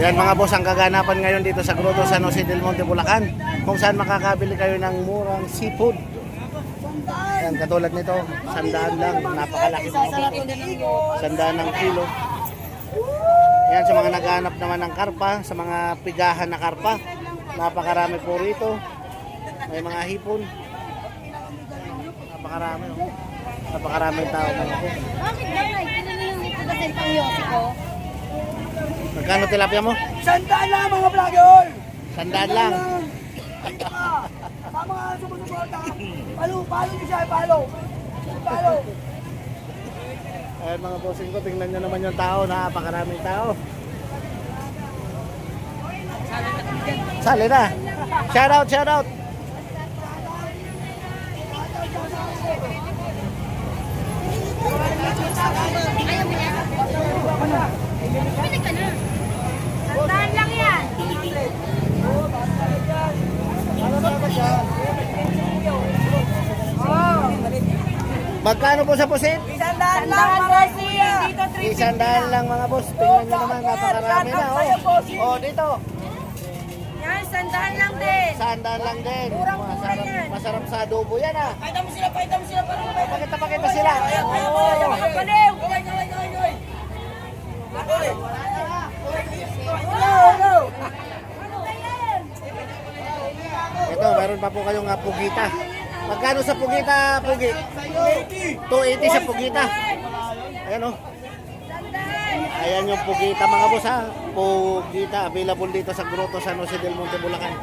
Yan mga boss, ang kaganapan ngayon dito sa Grotto San Jose del Monte, Bulacan. Kung saan makakabili kayo ng murang seafood. Yan, katulad nito, sandaan lang, napakalaki mga boss. Sandaan ng kilo. Yan, sa mga naghahanap naman ng karpa, sa mga pigahan na karpa. Napakarami po rito. May mga hipon. Napakarami. Oh. Napakarami tao mga boss. Bakit gabay? Kailan na yung ito kasi pang yosi ko? Magkano tilapia mo? Sandaan lang mga vlogger! Sandaan lang. Sa mga sumusuporta, palo, palo niyo siya, palo. Palo. Ayan mga bossing ko, tingnan nyo naman yung tao, napakaraming tao. Sali na. Shout out, shout out. Bili ka na. Sandaan lang yan. Magkano po sa pusit? Sandaan lang mga kuya. Dito Isang daan lang mga boss. Tingnan nyo naman, napakarami na. Oh, oh dito. Yan, sandaan lang din. Sandaan lang din. Murang-mura Masarap, yan. masarap sa adobo yan ah. Pakita mo sila, pakita mo sila. Pakita mo sila. Pakita, sila. Kaya mo, kaya Ito, meron pa po kayong uh, pugita. Magkano sa pugita, pugi? 280 sa pugita. Ayan oh. Ayan yung pugita mga boss ha. Pugita available dito sa Grotto San Jose del Monte, Bulacan.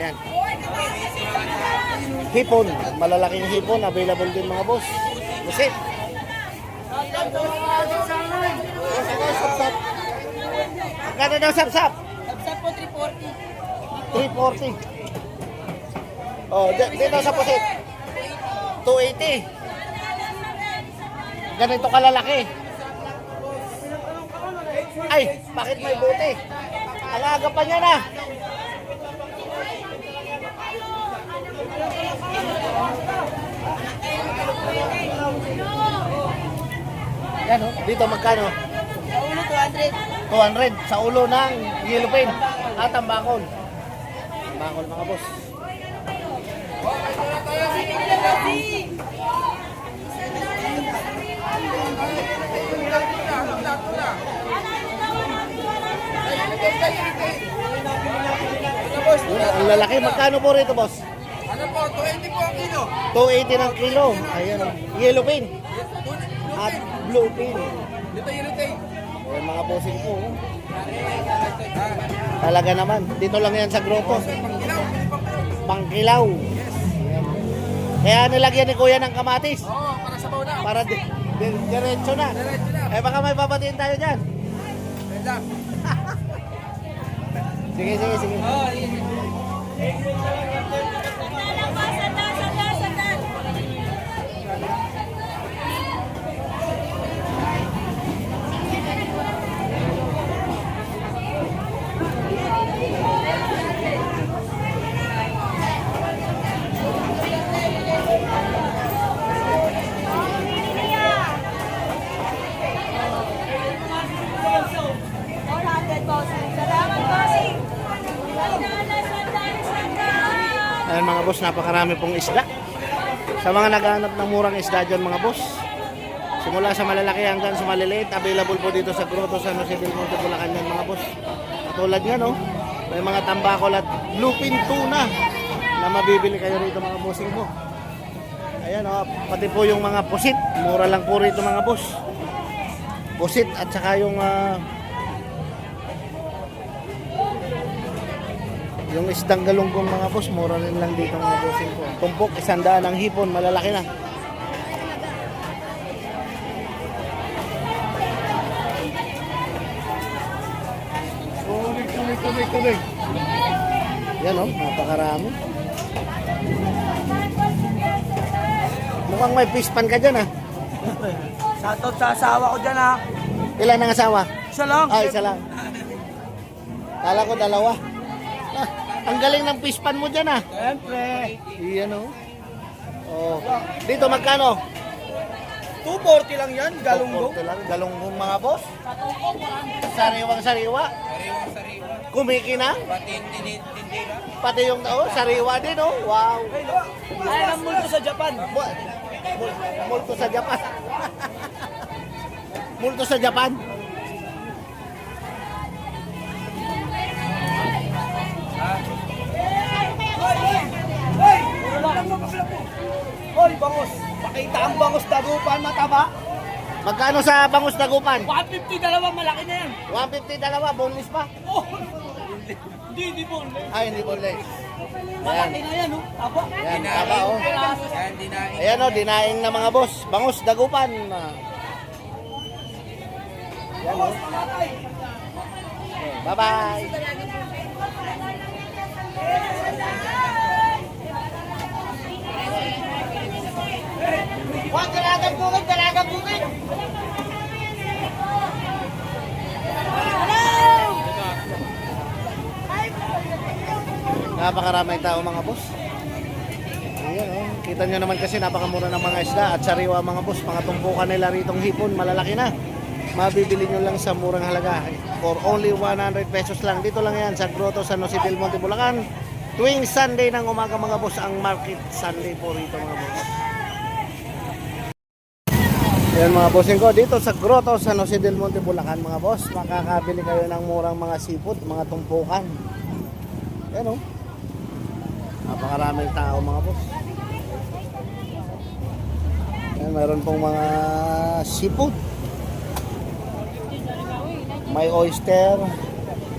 Ayan. Hipon, malalaking hipon available din mga boss. Kasi Magkano daw sap-sap? Upset po, 340. 340. Oh, di- dito sa pusit. 280. Ganito kalalaki. Ay, bakit may buti? Alaga pa niya na. Yan oh, dito magkano? Sa ulo, 200. 200 sa ulo ng yellow pin at tambakol. Tambakol mga boss. Ang lalaki, magkano po rito boss? Ano po, 20 po ang kilo. 280 ng kilo. Ayan o. Yellow pin. At blue pin. Dito yung retail. Ayan mga bossing po. oh. Talaga naman. Dito lang yan sa grotto. Pangkilaw. Ayan. Kaya nilagyan ni Kuya ng kamatis. Oo, para sa bauna. Para di, di, diretso na. Diretso na. Eh baka may babatiin tayo dyan. Sige, sige, sige. Oo, yun. Boss, napakarami pong isda. Sa mga naghahanap ng murang isda dyan mga boss. Simula sa malalaki hanggang sa maliliit, available po dito sa Grotto San Jose del Monte, Bulacan yan mga boss. Katulad nga no, may mga tambakol at lupin tuna na mabibili kayo rito mga bossing ko. Ayan o, pati po yung mga pusit, mura lang po rito mga boss. Pusit at saka yung ah, Yung isdang galunggong mga boss, mura rin lang dito mga bossing ko. Tumpok, isandaan ng hipon, malalaki na. Tulig, tulig, tulig, tulig. Yan oh, napakarami. Mukhang may fish pan ka dyan ah. Shoutout sa asawa ko dyan ha. Ilan ang asawa? Isa lang. Ah, isa lang. Kala ko dalawa. Ang galing ng fish pan mo dyan ah. Siyempre. Iyan oh. Oh. Dito magkano? 240 lang yan, galunggong. Galunggong lang. Galunggong mga boss. Sariwang sariwa. Kumikina? Pati tindira. Pati yung oh, sariwa din oh. Wow. Ay, ang multo sa Japan. Mu- mul- Multo sa Japan. Multo sa Japan. Hoy, bangos. Pakita ang bangos dagupan mataba. Magkano sa bangus dagupan? 150 dalawa, malaki na yan. 150 dalawa, boneless pa? Oh! Hindi, hindi po. Ay, hindi boneless. Malaki na yan, oh. Aba. Yan, taba oh. Yan, dinaing. Ayan oh, dinaing na mga boss. Bangus dagupan. Yan oh. Bye-bye. Huwag dalagang bukid, dalagang bukid. Napakaraming tao mga boss. Ayan oh. Kita nyo naman kasi napakamura ng mga isda at sariwa mga boss. Mga tumpukan nila ritong hipon, malalaki na. Mabibili nyo lang sa murang halaga. For only 100 pesos lang. Dito lang yan sa Grotto San Jose del Monte, Bulacan. Tuwing Sunday ng umaga mga boss, ang market Sunday po rito mga boss. Ayan mga bossing ko, dito sa Grotto San Jose del Monte, Bulacan mga boss, makakabili kayo ng murang mga seafood, mga tumpukan. Ayan oh. Napakaraming tao mga boss. Ayan, mayroon pong mga seafood. May oyster,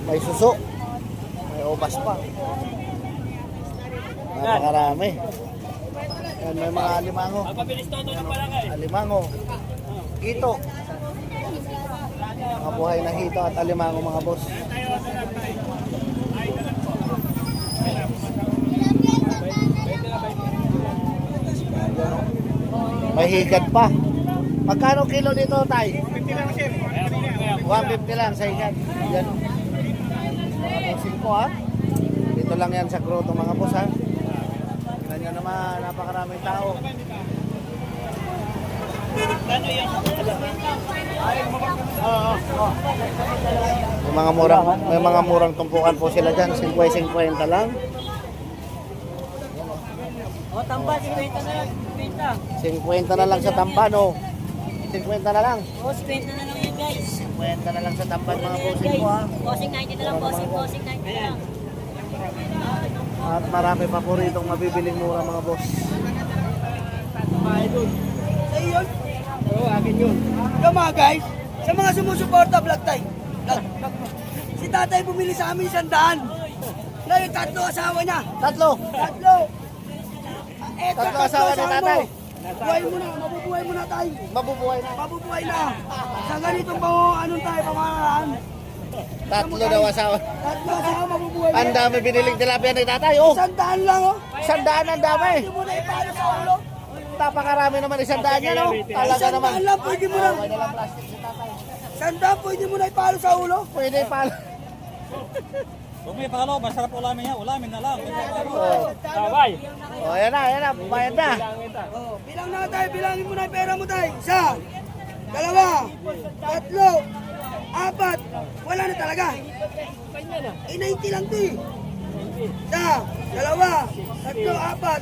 may suso, may obas pa. Napakarami. Ayan, may mga alimango. Alimango. Hito. Mga buhay na hito at alimango mga boss. May higat pa. Magkano kilo dito, Tay? 150 lang sa higat. Yan. Mga bossing ko, ha? Dito lang yan sa grotto, mga boss, ha? Naman, napakaraming tao. Oo, oo. May mga murang, may mga murang tumpukan po sila diyan, 50-50 lang. O, tamba, 50 na lang. 50 na lang sa tamban, oh. 50 na lang. 50. O, 50 na lang yan, guys. 50 na lang sa tamban, mga bossing ko, ha? Bossing 90 na lang, bossing, bossing 90 na lang. At marami pa po rito mabibiling mura, mga boss. Sa iyo? Oo, akin yun. Yung mga guys, sa mga sumusuporta, Black Tie. Black, Black, si tatay bumili sa amin isang daan. Ngayon, tatlo asawa niya. Tatlo! Tatlo. Eto, Tatlo asawa ni tatay. Buhay mo na, mabubuhay mo na tayo. Mabubuhay na. Mabubuhay na. Sa ganitong pang anong tayo, pamamaraan. Tatlo daw asawa. Tatlo asawa, mabubuhay Ang dami biniling tilapia ni tatay, oh! Isang daan lang, oh. Sandaan ang dami! Hindi mo na ipalo sa ulo. Napakarami naman isang daan yan, oh! Talaga Isang naman. daan lang, pwede mo na. May dalang plastic si tatay. Isang daan, pwede mo na ipalo sa ulo. Pwede pala. Huwag may pangalaw, masarap ulamin niya. Ulamin na lang. Oh. Oh, ayan na, ayan na. Bayad na. Oh, bilang na tayo, bilangin mo na yung pera mo tayo. Isa, dalawa, tatlo, apat, wala na talaga. Eh, 90 lang to eh. Isa, dalawa, tatlo, apat,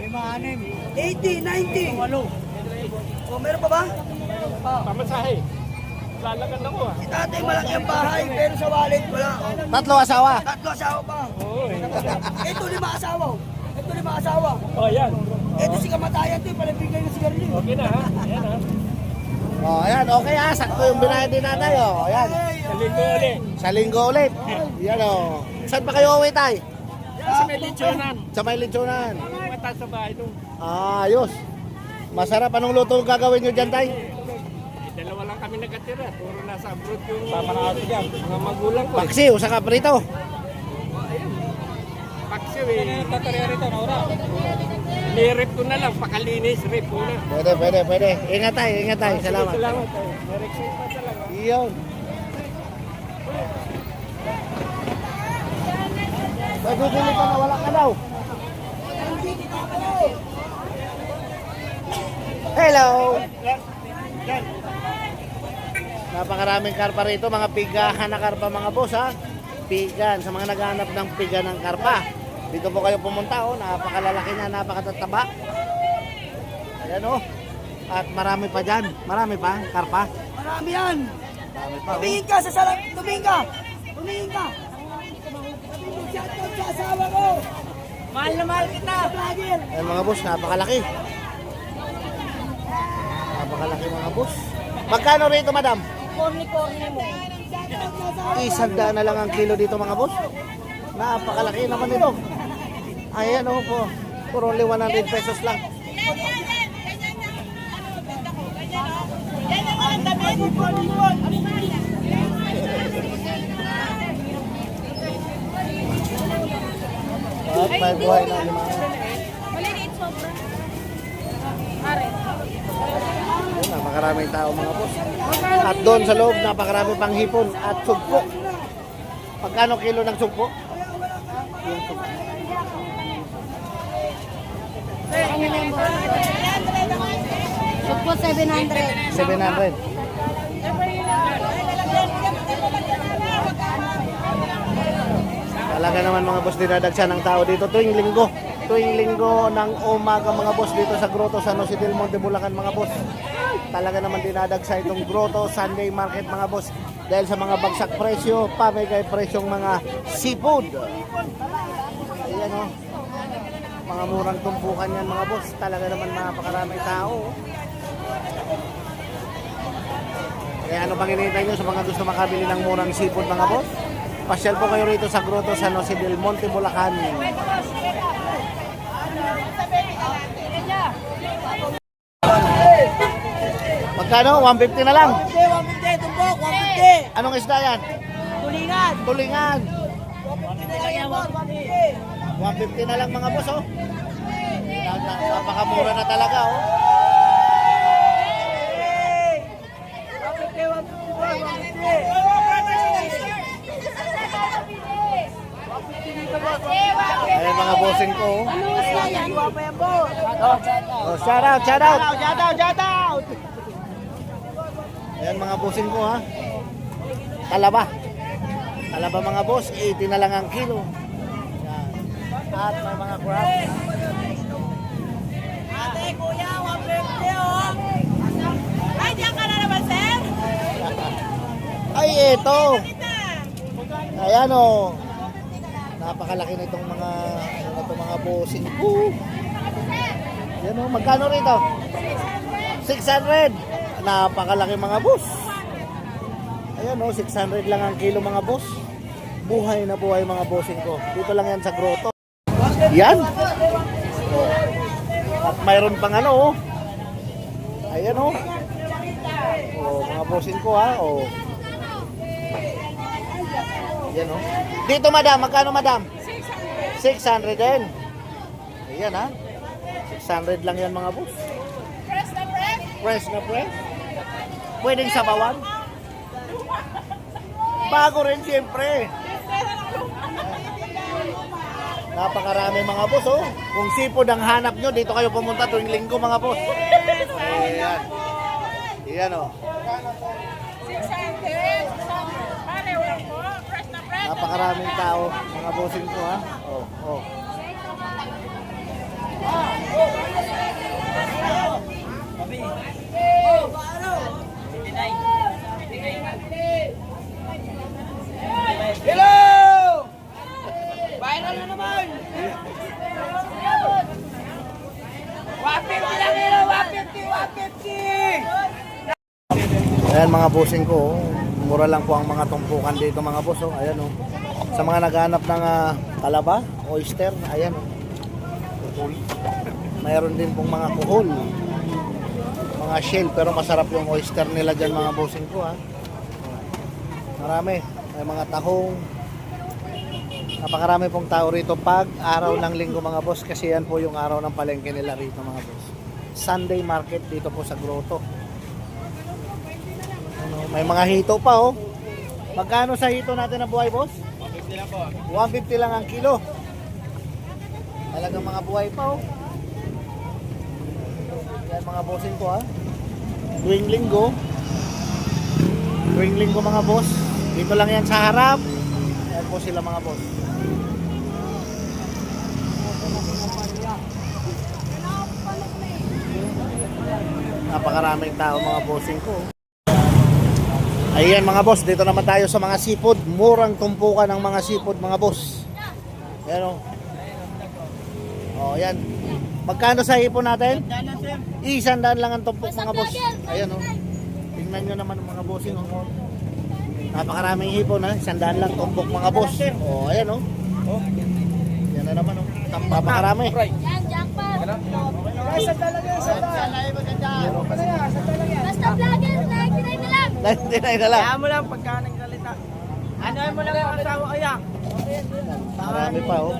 lima, anim, 80, 90. Walo. Oh, meron pa ba? Pamasahe. Lalagan ako ah. Si tatay malaki ang bahay, pero sa wallet wala. Tatlo asawa. Tatlo asawa pa. Ito lima asawa. Ito lima asawa. Oh, yan. Ito si kamatayan to, palabigay ng sigarilyo. Okay na ha. Ayan ha. Oh, ayan. Okay ah. Sakto yung binayad din natay, oh. Ayan. Sa linggo ulit. Sa linggo ulit. Yan, oh. Saan pa kayo uwi, tay? Yan sa may lechonan. Sa may lechonan. Mata sa bahay doon. Ah, ayos. Masarap. Anong luto gagawin nyo dyan, tay? Eh, dalawa lang kami nakatira. Puro nasa abroad yung mga dyan. Mga magulang ko. eh. Paksiw, saka prito. Paksiw eh. Tatarya rito, Naura. Nirip ko na lang. Pakalinis. Rip ko na. Pwede, pwede, pwede. Ingat tayo, ingat tayo. Salamat. Salamat. eh. Merry Christmas talaga. Iyon. Pagduduli ka na, wala ka daw. Hello. Napakaraming karpa rito, mga pigahan na karpa mga boss ha. Pigan, sa mga naghahanap ng piga ng karpa. Dito po kayo pumunta oh, napakalalaki niya, napakatataba. Ayan oh. At marami pa dyan. Marami pa, karpa. Marami yan. Marami pa. Oh. Tumingin ka sa salak. Tumingin ka. Tumingin ka. Shoutout sa asawa ko. Mahal na mahal kita. Vlogger. Ayan mga boss, napakalaki. Napakalaki mga boss. Magkano rito madam? Corny-corny mo. Isang daan na lang ang kilo dito mga boss. Napakalaki naman ito. Ayan o po. For only 100 pesos lang. At may buhay na lima. Maliliit sobra. Are. Napakaraming tao mga boss. At doon sa loob, napakarami pang hipon at sugpo. Pagkano kilo ng sugpo? Yung sugpo. Sugpo 700. 700. Talaga naman mga boss dinadagsa ng tao dito tuwing linggo. Tuwing linggo ng umaga mga boss dito sa Grotto San Jose del Monte Bulacan mga boss. Talaga naman dinadagsa itong Grotto Sunday Market mga boss. Dahil sa mga bagsak presyo, pamigay presyong mga seafood. Ayan o. Mga murang tumpukan yan mga boss. Talaga naman napakaraming tao. Kaya ano pang hinihintay nyo sa mga gusto makabili ng murang seafood mga boss? Pasyal po kayo rito sa Grotto San Jose del Monte, Bulacan. Magkano? 150 na lang. 150, 150, tumbok, 150. Anong isda yan? Tulingan. Tulingan. 150 na lang yan, 150. 150 na lang mga boss, oh. Na- na- Napakamura na talaga, oh. 150, 150, 150. Ayan mga bossing ko, oh. Guwapa yan, boss. oh shout out, shout out. Ayan mga bossing ko, ha. Talaba. Talaba mga boss, 80 na lang ang kilo. At may mga crab. Ate, kuya, 150, oh. Ay, diyan ka na naman, sir. Ay, ito. Ayan o. Napakalaki na itong mga ano na itong mga bossing ko. Yan o, magkano rito? 600. Napakalaki mga boss. Ayan o, 600 lang ang kilo mga boss. Buhay na buhay mga bossing ko. Dito lang yan sa grotto. Yan. At mayroon pang ano o. Ayan o. Oh, mga bossing ko ha. Oh. Yan oh. Dito madam, magkano madam? 600. 600 din. Ayan ha. 600 lang yan mga boss. Press na press. Press na press. Pwedeng sabawan. Bago rin siyempre. Napakarami mga boss oh. Kung sipod ang hanap nyo, dito kayo pumunta tuwing linggo mga boss. Ayan. Ayan oh. 600. Pare, po. Press na. Napakaraming tao, mga bossing ko ha. Oh, oh. Hello! Viral na naman! 150 lang yun, 150, 150! Ayan mga bossing ko, oh. mura lang po ang mga tumpukan dito mga boss. Oh. Ayan oh. Sa mga naghanap ng ah, kalaba, oyster, ayan oh. Mayroon din pong mga kuhol. Mga shell, pero masarap yung oyster nila dyan mga bossing ko ha. Marami. May mga tahong. Napakarami pong tao rito pag araw ng linggo mga boss kasi yan po yung araw ng palengke nila rito mga boss. Sunday market dito po sa Grotto. May mga hito pa oh. Magkano sa hito natin na buhay, boss? 150 lang po. 150 lang ang kilo. Talagang mga buhay pa oh. Yan mga bossing ko ha. Tuwing linggo. Tuwing linggo mga boss. Dito lang yan sa harap. Ayan po sila mga boss. Napakaraming tao mga bossing ko. Ayan mga boss, dito naman tayo sa mga seafood. Murang tumpukan ng mga seafood mga boss. Ayan o. Oh, ayan. Magkano sa hipon natin? Isang daan lang ang tumpok mga boss. Ayan o. Tingnan nyo naman mga bossing o. Napakaraming hipon ha. Isang daan lang tumpok mga boss. O, ayan o. Yan na naman o. Napakarami. Yan, jackpot. Basta vlogger, 99 na lang. 99 na lang. mo lang pagka nagsalita. Ano mo lang ang asawa kaya? Marami pa oh.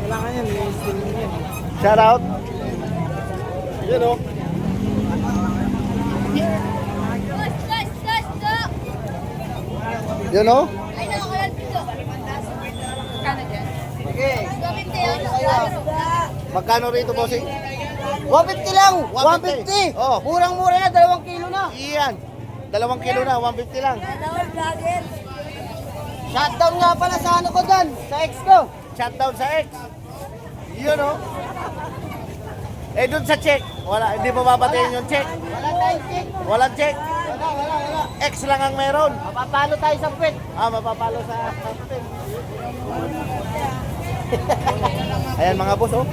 Kailangan yan, yan. Shout out. Yun oh. Guys, guys, guys, go. Yun oh. Ay, nakakulan dito. Kano dyan? Sige. 250 yun. Vlogger. Magkano rito bossing? 150 lang! 150. 150! Oh. Murang-mura na, dalawang kilo na. Iyan. Dalawang kilo na, 150 lang. Dalawang vlogger. Shutdown nga pala sa ano ko dyan, sa ex ko. Shutdown sa X. Yun oh. Eh dun sa check, wala, hindi mo babatiin yung check. Wala tayong check. Walang check. Wala, wala, wala. X lang ang meron. Mapapalo tayo sa puwet. Ah, mapapalo sa Ayan mga boss oh.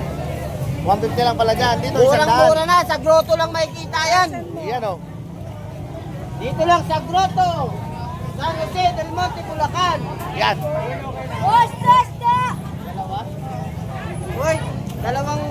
150 lang pala dyan. Dito isang Murang-mura daan. na, sa grotto lang makikita yan. Yan oh. Dito lang sa grotto. San Jose del Monte, Bulacan. Yan. Boss, guys, go. Uy, dalawang